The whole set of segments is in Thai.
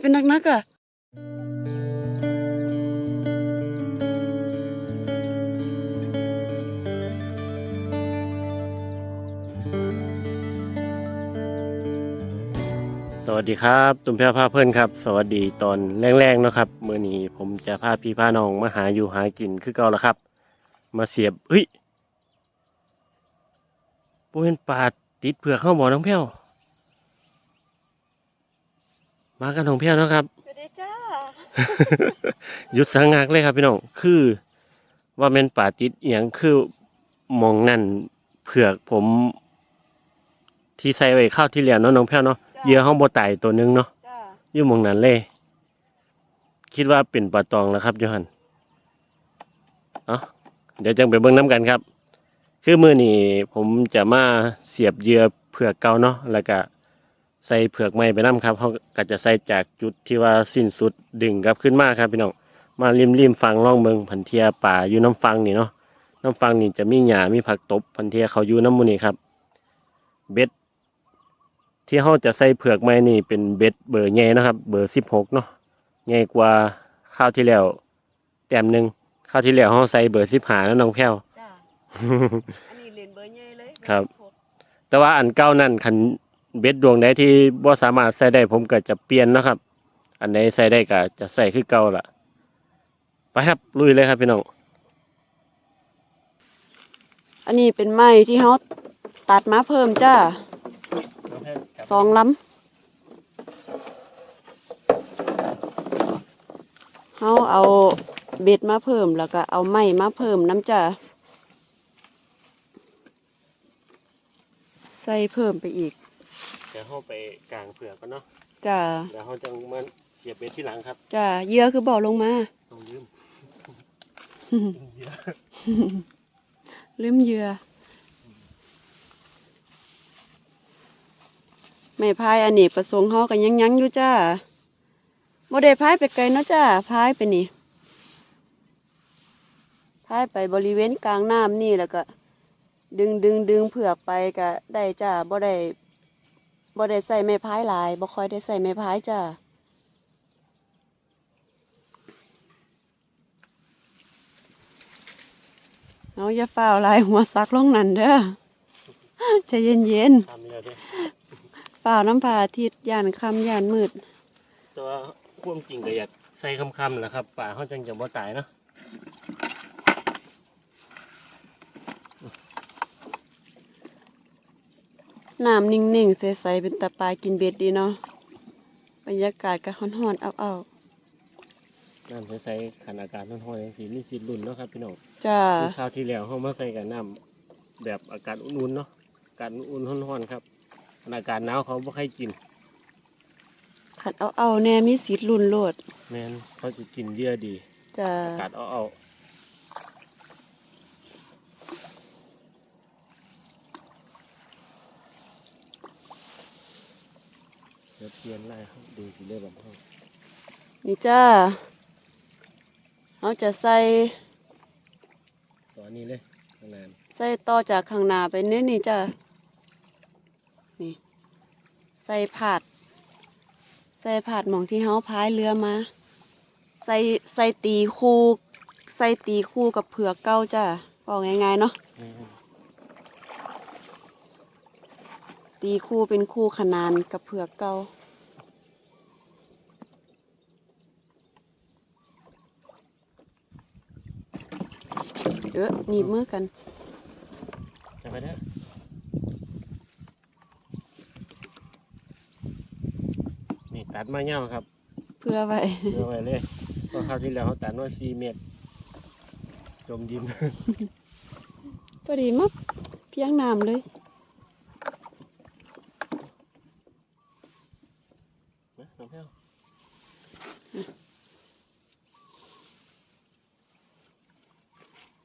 เป็นนักๆอะสวัสดีครับ ตุ้มแพ้วพาเพื่อนครับ สวัสดีตอนแรงๆเนาะครับเมื่อนี้ผมจะพาพี่พาน้องมาหาอยู่หากินคือเก่าแล้วครับ มาเสียบเฮ้ยปูเป็นปลาติดเผือกเข้าบ่อน้องแพ้ว มากันน้องแพ้วเนาะครับสวัสดีจ้าหยุดสังงากเลยครับพี่น้องคือ ว่าแม่นป่าติดเอียงคือหมองนั่นเผือกผม ที่ใส่ไว้ข้าวที่เหลียวเนาะน้องแพ้วเนาะเหยื่อห้องบ่ตายตัวหนึงเนาะจ้าอยู่หมองนั้นเลย คิดว่าเป็นปลาตองแล้วครับโยฮันเอ้าเดี๋ยวจังไปเบิ่งน้ำกันครับ คือมือนี้ผมจะมาเสียบเหยื่อเผือกเก่าเนาะแล้วก็ ใส่เผือกใหม่ไปน้ำครับเขาก็จะใส่จากจุดที่ว่าสิ้นสุดดึงกลับขึ้นมาครับพี่น้องมาริมริมฟังล่องเบิงพันเทียป่าอยู่น้ำฟังนี่เนาะน้ำฟังนี่จะมีหญ้ามีผักตบพันเทียเขาอยู่น้ำมูนี่ครับ เบ็ด ที่เขาจะใส่เผือกใหม่นี่เป็นเบ็ดเบอร์ใหญ่นะครับ เบอร์สิบหกเนาะใหญ่กว่าข้าวที่แล้วแต้มหนึ่งข้าวที่แล้วเขาใส่เบอร์สิบหาแล้วน้องแพ้วจ้าอันนี้เรียนเบอร์ใหญ่เลยครับ แต่ว่าอันเก้านั่นคัน เบ็ดดวงใดที่บ่สามารถใส่ได้ผมก็จะเปลี่ยนนะครับ อันไหนใส่ได้ก็จะใส่คือเก่าล่ะไปครับลุยเลยครับพี่น้องอันนี้เป็นไม้ที่เขาตัดมาเพิ่มจ้าสองลำเขาเอาเบ็ดมาเพิ่มแล้วก็เอาไม้มาเพิ่มน้ำจ้าใส่เพิ่มไปอีก ยวเขาไปกลางเผือกกันเนาะจ้าเดี๋ยวเขาจะมาเสียบเบ็ดที่หลังครับจ้าเหยื่อคือบ่อลงมาต้องยืมเยอะลืมเหยื่อไม่พายอันนี้ประสงค์เฮากันยังยังๆอยู่จ้าบ่ได้พายไปไกลเนาะจ้าพายไปนี่พายไปบริเวณกลางน้ำนี่แล้วก็ ดึงดึงดึงเผือกไปก็ได้จ้าบ่ได้ บ่ได้ใส่ไม้พายหลายบ่ค่อยได้ใส่ไม้พายจ้าเอาอย่าฝ้าวหลายหัวซักลงนั่นเด้อใจเย็นทำนี่แล้วเด้ๆฝ้าวน้ำผาอาทิตย์ย่านค่ำย่านมืดแต่ว่าความจริงก็อยากใส่คำๆแหละครับ ป่าเขาจังจะบ่ตายเนาะ น้ำนิ่งๆ ใสๆ เป็นตาปลากินเบ็ดดีเนาะ บรรยากาศก็ฮ้อนๆเอาน้ำใส่ๆขันอากาศร้อนๆอย่างสีมีสีรุ่นเนาะครับพี่น้องๆจ้า คือคราวที่แล้วเขามาใส่กับน้ำแบบอากาศอุ่นๆเนาะอากาศอุ่นๆร้อนๆครับอันอากาศหนาวเขาบ่ให้กินขัดเอาๆแน่มีสีรุ่นโลดแม่นเขาจะกินเยื่อดี จ้า อากาศเอาเเดี๋ยวเปลี่ยนไล่เขาดูสิได้บ้างเขานี่จ้าเราจะใส่ตอนนี้เลยข้างหน้าใส่ต่อจากข้างหน้าไปนี่นี่จ้านี่ใส่ผาด ใส่ผาดหมองที่เฮาพายเรือมา ใส่ใส่ตีคู่ใส่ตีคู่กับเผือกเก้าจ้าบอกง่ายๆเนาะแม่นตีคู่เป็นคู่ขนานกับเผือกเก่า เออหนีบมือกันจะไปเด้อนี่ตัดมาเงาครับ เพื่อไว้เดี๋ยวไว้เลยเพราะคราวที่แล้วเขาตัดว่าสี่เมตรจมดินพอดีมับเพียงน้ำเลย นะน้องแพ้ว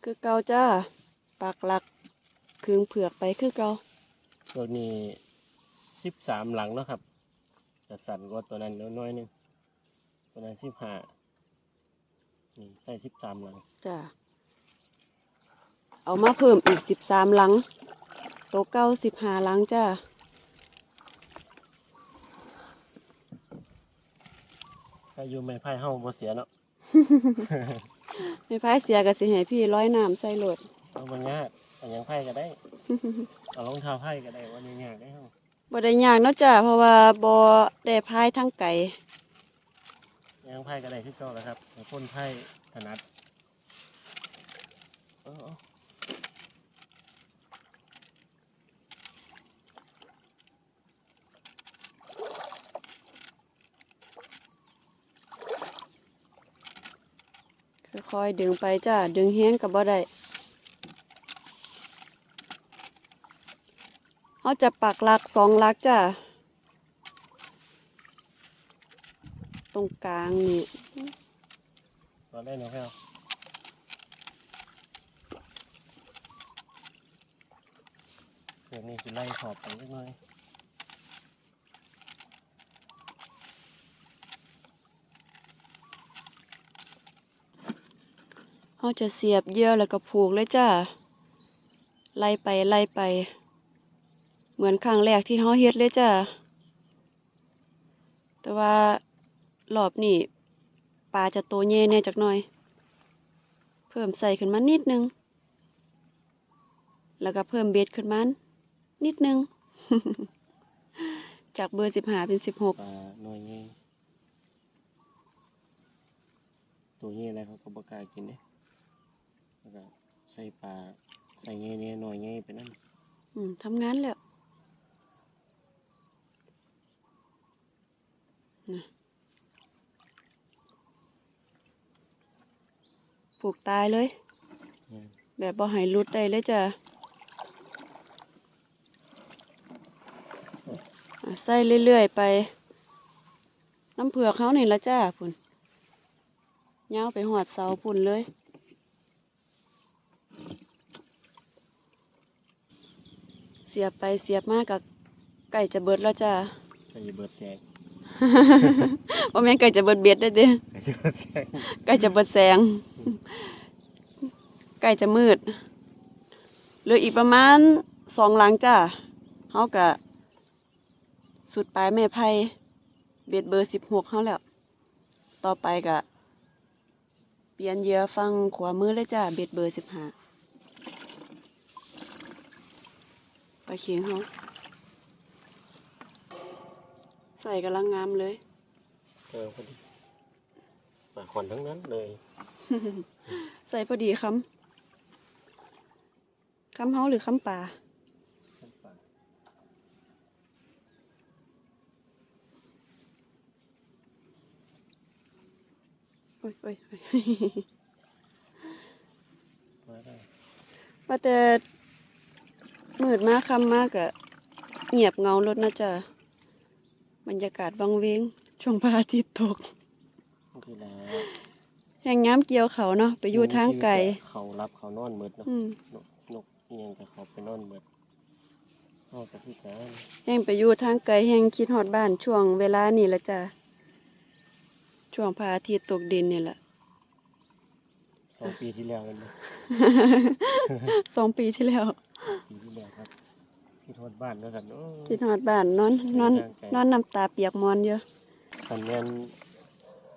คือเก่าจ้าปากหลักคืงเผือกไปคือเก่าตัวนี้สิบสามหลังเนาะครับจะสั่นกว่าตัวนั้นน้อยๆหนึงตัวนั้นสิบห้านี่ใส่สิบสามหลังจ้าเอามาเพิ่มอีกสิบสามหลังโตวเก้าสิบห้าหลังจ้ารอยู่ไม่ไพ่เฮาบ่เสียเนาะ ไม่พายเสียก็สิให้พี่ร้อยน้ำใส่โหลดเอามันยากเอาหยังไพ่ก็ได้ เอารองเท้าไพ่ก็ได้วันนี้ยากได้เฮาบ่ได้ยากเนาะจ้ะเพราะว่าบ่ได้พายทั้งไก่หยังไพ่ก็ได้ที่เก่าแล้วครับให้คนไพ่ถนัดเอาเอ ค่อยๆดึงไปจ้ะดึงแห้งก็บ่ได้เขาจะปักหลักสองหลักจ้ะตรงกลางนี่ตอนแรกเนาะพี่เอาเดี๋ยวนี้สิไล่ขอบไปสักหน่อย เขาจะเสียบเยื่อแล้วก็ผูกเลยจ้ะไล่ไปไล่ไป เหมือนครั้งแรกที่เขาเฮ็ดเลยจ้ะแต่ว่ารอบนี้ปลาจะโตเย่แน่จักหน่อย เพิ่มใส่ขึ้นมานิดนึง แล้วก็เพิ่มเบ็ดขึ้นมานิดนึง จากเบอร์สิบหาเป็นสิบหกปลาหน่วยเงี้ยตัวเงี้ยอะไรเขาก็บกล้ากินเนี่ย แล้วก็ใส่ปลาใส่เงี้ยเนี่ยหน่วยเงี้ยไปนั่นอืมทำงานแล้วนะผูกตายเลยเนี่ยแบบบ่ให้หลุดได้เลยจ้ะอะใส่เรื่อย ๆ ไป น้ำเผือกเขานี่ละจ้าพุ่นเงาวไปหอดเสาพุ่นเลย เสียบไปเสียบมากกับไก่จะเบิดแล้วจ้าใส่เบิดแสงว่าแม่นไก่จะเบิดเบ็ดได้เด้ใส่เบิดแสงไก่จะเบิดแสง ไก่จะมืดเหลืออีกประมาณสองหลังจ้าเฮากะสุดปลายแม่ไพ่เบ็ดเบอร์สิบหกเฮาแล้ว ต่อไปกะเปลี่ยนเหยื่อฟังขวามือเลยจ้าเบ็ดเบอร์สิบห้า ไปเคียงเฮาใส่กำลังงามเลยเออพอดีปลาขอนทั้งนั้นเลย ใส่พอดีคำคำเฮาหรือคำป่าปลาโอ้ยโอ้ยโอ้ยมาได้ว่าแต่ มืดมากคำมากอะเงียบเงารถนะจ๊ะบรรยากาศวังเวงช่วงพระอาทิตย์ตกคือแล้วแห่งย้ำเกี่ยวเขาเนาะไปอยู่ทางไกลเขารับเขานอนหมดเนาะอืมนกนกเอียงกับเขาไปนอนหมดนอกจากที่การแห่งไปอยู่ทางไกลแห่งคิดฮอดบ้านช่วงเวลานี่ละจ้ะช่วงพระอาทิตย์ตกดินนี่แหละ สองปีที่แล้วกันนะสองปีที่แล้วปีที่แล้วครับที่ทอดบ้านแล้วกันโอ้คิดฮอดบ้านนอนนอนทางไกลนอนน้ำตาเปียกมอนเยอะคันแม่น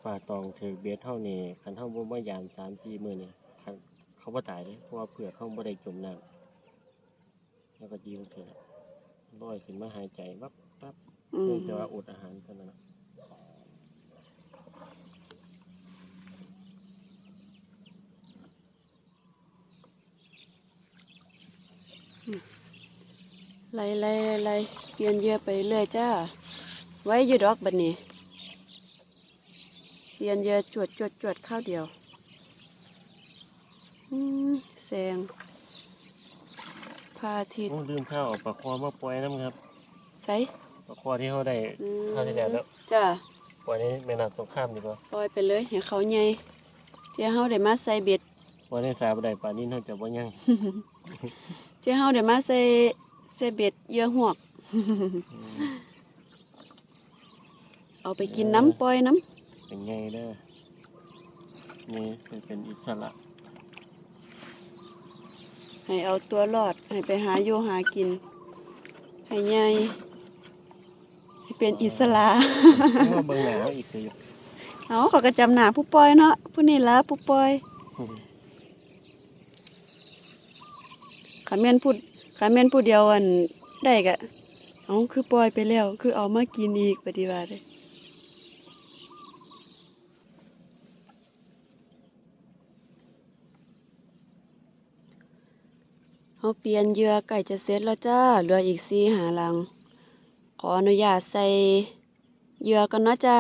ป่าตองถือเบียดเท่านี้คันเท่าบ่มายามสามสี่มื้อนี่คันเขาบ่ตายเลยเพราะว่าเผื่อเขาบ่ได้จมน้ำแล้วก็ยิวเถอะลอยขึ้นมาหายใจวับวับอืเนื่มองจากว่าอดอาหารเท่านั้นนะ ไล่ไล่ไล่เปลี่ยนเหยื่อไปเรื่อยจ้า ไว้อยู่ดอกบัดนี้เปลี่ยนเหยื่อจวดจวดจวดข้าวเดียวอืมแสงพระอาทิตย์โอ้ลืมข้าวเอาปลาคอมาปล่อยน้ำครับใส่ปลาคอที่เขาได้อืมข้าวที่แล้วแล้วจ้าปล่อยในแม่น้ำสงครามดีกว่าปล่อยไปเลยให้เขาใหญ่เที่ยเฮาได้มาใส่เบ็ดปล่อยในสาบ่ได้ปลานี้เขาจะบ่ยังเที่ยเฮาได้มาใส่ใส่เบ็ดเหยื่อหวกอืมเอาไปกินน้ำปล่อยน้เป็นไงเด้อนี่เป็นเป็นอิสระำให้เอาตัวรอด ให้ไปหาอยู่หากิน ให้ใหญ่ให้เป็นอิสระเพราะว่าเบิ่งหน้าเขาอีกสิอยู่เอาเขอกระจำหนาผู้ปล่อยเนาะผู้นี่ละผู้ปล่อยขาเมียนพูด ขาเมียนผู้เดียวอันได้กะเอาคือปล่อยไปแล้ว คือเอามากินอีกปฏิบัติเลยเอาเปลี่ยนเหยื่อไก่จะเสร็จแล้วจ้าเหลืออีกสี่หาลัง ขออนุญาตใส่เหยื่อกันเนาะจ้า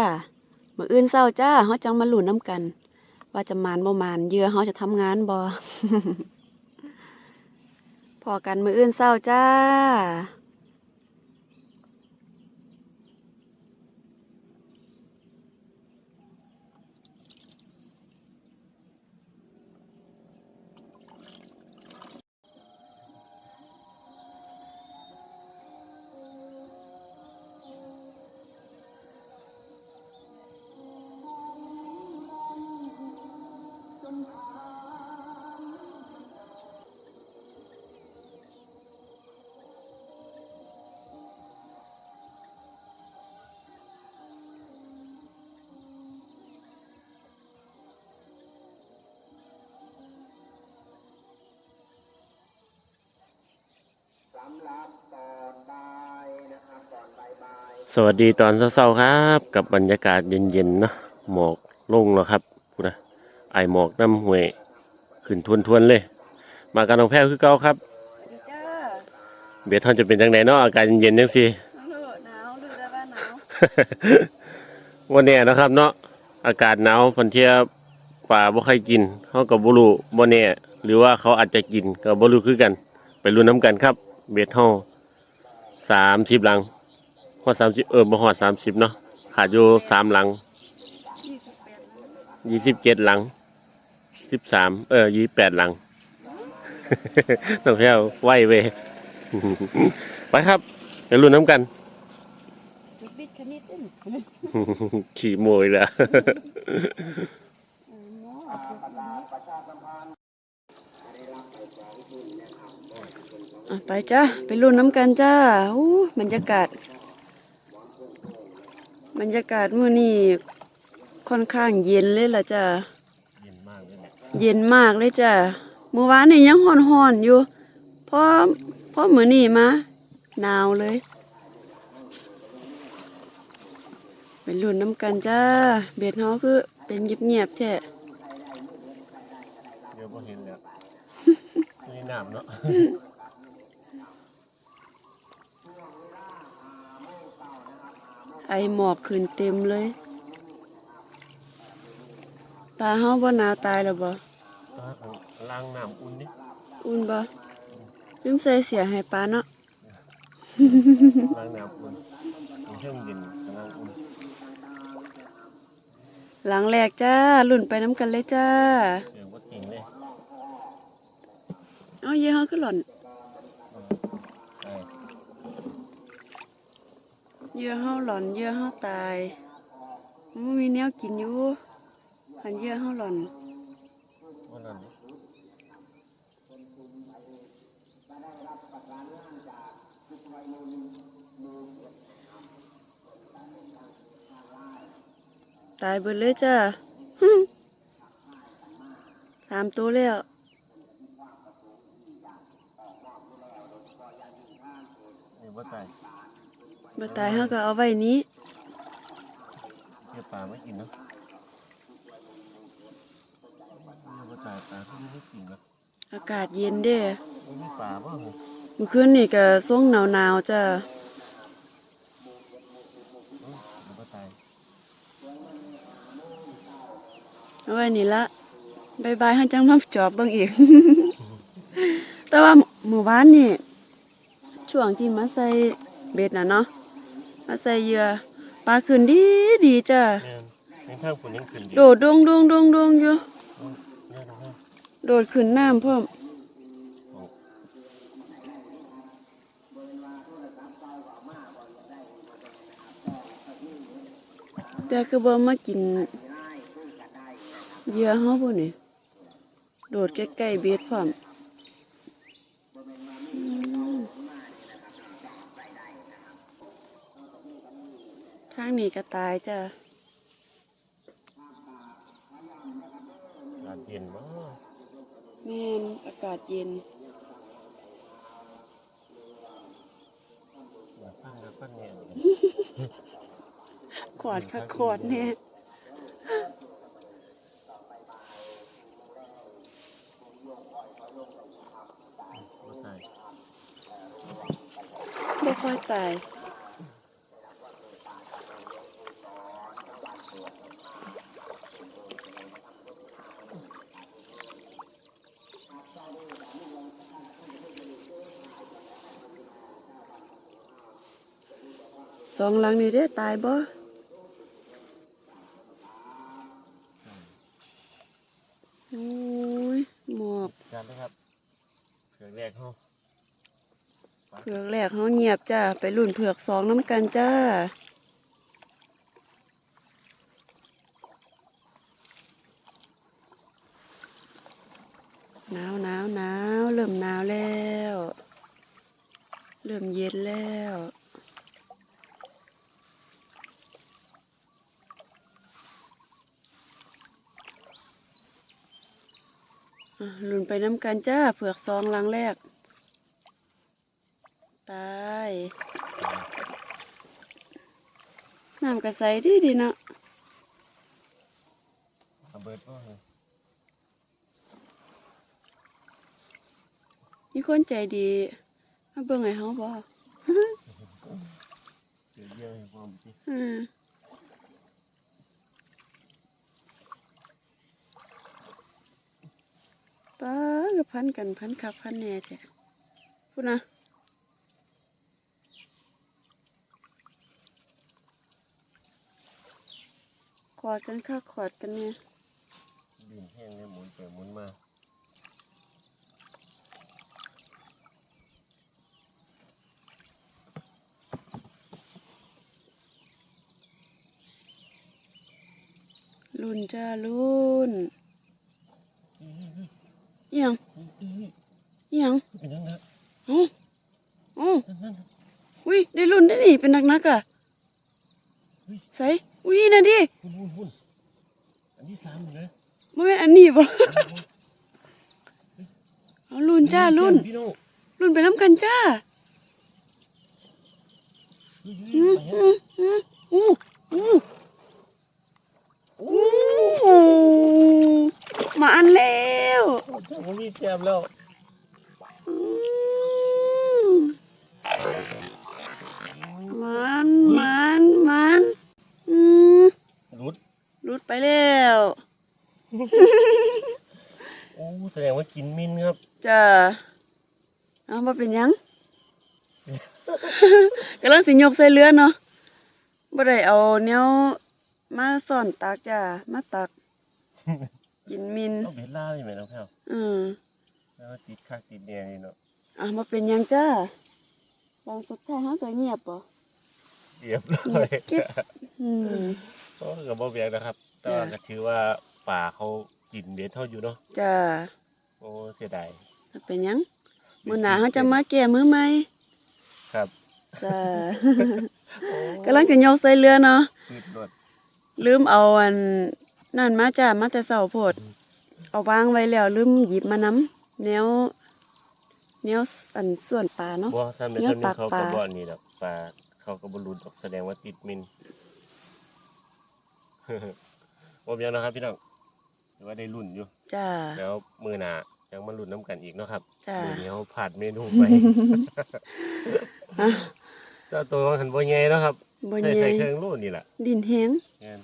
มื้ออื่นเช้าจ้าเฮาจังมาหลุนน้ำกัน ว่าจะมานบ่มานเหยื่อเฮาจะทำงานบ่ พอกันมืออื่นเศร้าจ้า สวัสดีตอนเช้าๆครับ กับบรรยากาศเย็นๆเนาะหมอกลงแล้วครับพูดนะไอหมอกน้ำห้วย ขึ้นทวนๆเลย มากันน้องแพ้วคือเก่าครับจ้าเบียดทอนจะเป็นจังไดเนาะอากาศเย็นๆจังซี่หนาวดูได้ว่าหนาววันนี้นาะครับเนาะอากาศหนาวพันเทียป่าบ่ใครกินเฮาก็บ่รู้บ่แน่หรือว่าเขาอาจจะกินก็บ่รู้คือกัน ไปลุ้นน้ำกันครับ เบ็ดเฮา30หลังฮอด30เออบ่ฮอด30เนาะขาดอยู่3หลัง28 27หลัง13เออ28หลังน้องแพ้วไวเว้ยไปครับไปลุ้นน้ำกันจุดบิดคณิตเด้นขี่โมยแล้วอะ ไปจ้าไปลุ้นน้ำกันจ้าอู้บรรยากาศ บรรยากาศมื้อนี้ค่อนข้างเย็นเลยล่ะจ้าเย็นมากเลยเนี่ยเย็นมากเลยจ้ะเมื่อวานนี่ยังห่อนๆอยู่พอพอมื้อนี้มาหนาวเลยไปลุ้นน้ำกันจ้าเบ็ดเฮาคือเป็นเงียบๆแท้เดี๋ยวพอเห็นแล้ว นี่น้ำเนาะ ไอหมอกขึ้นเต็มเลยปลาเฮาบ่หนาวตายแล้วบ่ล้างน้ำอุ่นนี่อุ่นบ่ลืมใส่เสียให้ปลาเนาะล้างน้ำอุ่นมีเครื่องเย็นกับน้ำอุ่นหลังแรกจ้าลุ้นไปน้ำกันเลยจ้าเดี๋ยวว่าติ่งเลยเอาเยี่เฮาคือหล่อน ไป เยื่อเฮาหลอนเยื่อเฮาตายมันมีแนวกินอยู่หันเยื่อเฮาหลอนว่านั่นนี่ตายเบิดเลยจ้าสามตัวแล้วนี่ว่าตาย บ่ตายเฮาก็เอาไว้นี้เดี๋ยวปลาไม่กินเนาะนี่ว่าตายปลาที่ไม่กินเนาะอากาศเย็นเด้ไม่มีปลาบ้างเหรอเมื่อคืนนี่ก็ส่งหนาวๆจ้าเอ้าเดี๋ยวว่าตายเอาไว้นี่ละบายบายเฮาจังมาจอบเบิ่งอีก แต่ว่าเมื่อวานนี่ช่วงที่มาใส่เบ็ดน่ะเนาะ มาใส่เหยื่อปลาขึ้นดีดีจ้าแม่นยังข้างฝนยังขึ้นอยู่โดดดงดงดงดงอยู่เนี่ยตรงนั้นโดดขึ้นน้ำพร้อมโอ้แต่คือบ่มากินเหยื่อเฮาบ่นี่โดดใกล้ๆเบ็ดพร้อม ทางนี้ก็ตายจ้ะเย็นมากแม่นอากาศเย็นอยากฟังแล้วฟังเนี่ยขอดค่ะขอดแน่บ่ตายบ่ค่อยตาย สองหลังนี่ได้ตายบ่โอ้ยหมอบจานนะครับเผือกแรกเขาเผือกแรกเฮาเงียบจ้า ไปรุ่นเผือกสองน้ำกันจ้า หนาวหนาวหนาวเริ่มหนาวแล้ว เริ่มเย็นแล้ว อะลุ่น ไปน้ำกันจ้าเผือกซองหลังแรก ตายน้ำกระใสดีดีเนาะเอาเบิดบ่เหรอมีคนใจดีมาเบิ่งให้เฮาบ่เดี๋ยวเยี่ยมให้ความจริงอื ป้าก็พันกันพันคักพันแหน่แท้พูดนะขอดกันคักขอดกันเนี่ยดินแห้งเลยหมุนไปหมุนมารุ่นจ้ารุ่นอิหยังอิหยัง เป็นยังไง อ๋ออ๋อ นั่นนั่น อุ้ยได้รุ่นได้นี่ เป็นนักนักๆอะใส่อุ้ยนั่นดิหุ่นหุ่นหุ่นอันที่สามเลยบ่แม่นอันนี้บ่เอารุ่นจ้ารุ่นพี่โน่รุ่นไปน้ำกันจ้าเฮ้ยอืเฮ้ยมไปอืฮะมอืมอู้อู้มาอันแล้วเจ้าผมมีแจมแล้วอื มมันมันมันอืมรุดรุดไปแล้วโอ้แสดงว่ากินมินครับจ้าเอามาเป็นหยังกำลังสิยกใส่เรือเนาะบ่ได้เอาแนวมาซ่อนตักจ้ามาตัก กินมินเอาเบ็ดล่าใช่ไหมน้องแพรวอืมแล้วก็ติดคักติดเนี่ยนี่เนาะอะมาเป็นหยังจ้าบางสุดท้ายเฮาก็เงียบบ่ เรียบร้เงีอยยบเก็บอืมก็กับบ่เบียงนะครับแต่ว่าจ้ะก็ถือว่าป่าเขากินเบ็ดเท่าอยู่เนาะจ้าโอ้เสียดายมาเป็นหยังมื้อหน้าเฮาจะมาแก้มือใหม่ครับจ้ากำลังจะยกใส่เรือเนาะพืดรวดลืมเอาอันนั่นมาจ้ามาแต่เสาโพดอืมเอาวางไว้แล้วลืมหยิบมานำแนวแนวอันส่วนปลาเนาะบ่ซ้ำในเนื้อเท่านี้ปากเขาปก็ลาบ่อันนี้ดอกปลา เขาก็บ่หลุดออกแสดงว่าติดมินบ่เบียงนะครับพี่น้องถือว่าได้รุ่นอยู่ จ้า แล้วมือหน้ายังมาลุ้นน้ำกันอีกเนาะครับจ้า มือนี้เขาผ่านเมนูไปฮะเจ้าตัวของหันบ่ใหญ่เนาะครับบ่ใส่ใหญ่ใส่เครื่องโลนี่แหละดินแห้งงาน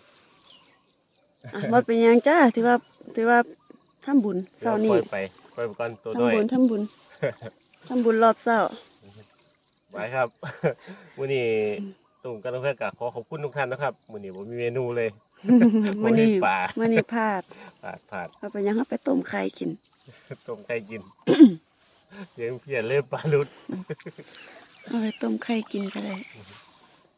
อะบ่เป็นหยังจ้าถือว่าถือว่าทำบุญเช้านี้ปล่อยไปปล่อยไปก่อนตัวน้อยทำบุญทำบุญทำบุญรอบเช้า ไว้ครับมื้อนี้ตุ่มกันต้องเพื่อกะขอขอบคุณทุกท่านนะครับมื้อนี้บ่มีเมนูเลยมื้อนี้ปลามื้อนี้พลาดผาดผาดเอาไปหยังเอาไปต้มไข่กินต้มไก่กินเลี้ยงเพียนเล่ปลาลุดเอาไปต้มไข่กินก็ได้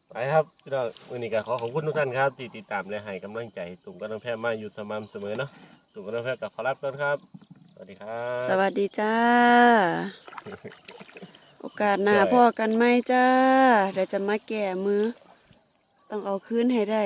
ไปครับพี่น้องมื้อนี้ก็ขอขอบคุณทุกท่านครับที่ติดตามและให้กำลังใจตุ่มกันต้องแพ้มาอยู่สม่ำเสมอเนาะตุ่มกันต้องแพ้กับขอรับก่อนครับ สวัสดีครับ สวัสดีจ้าโอ กาสหน้าได้พ่อกันไหมจ้าเดี๋ยวจะมาแก่มือ ต้องเอาคืนให้ได้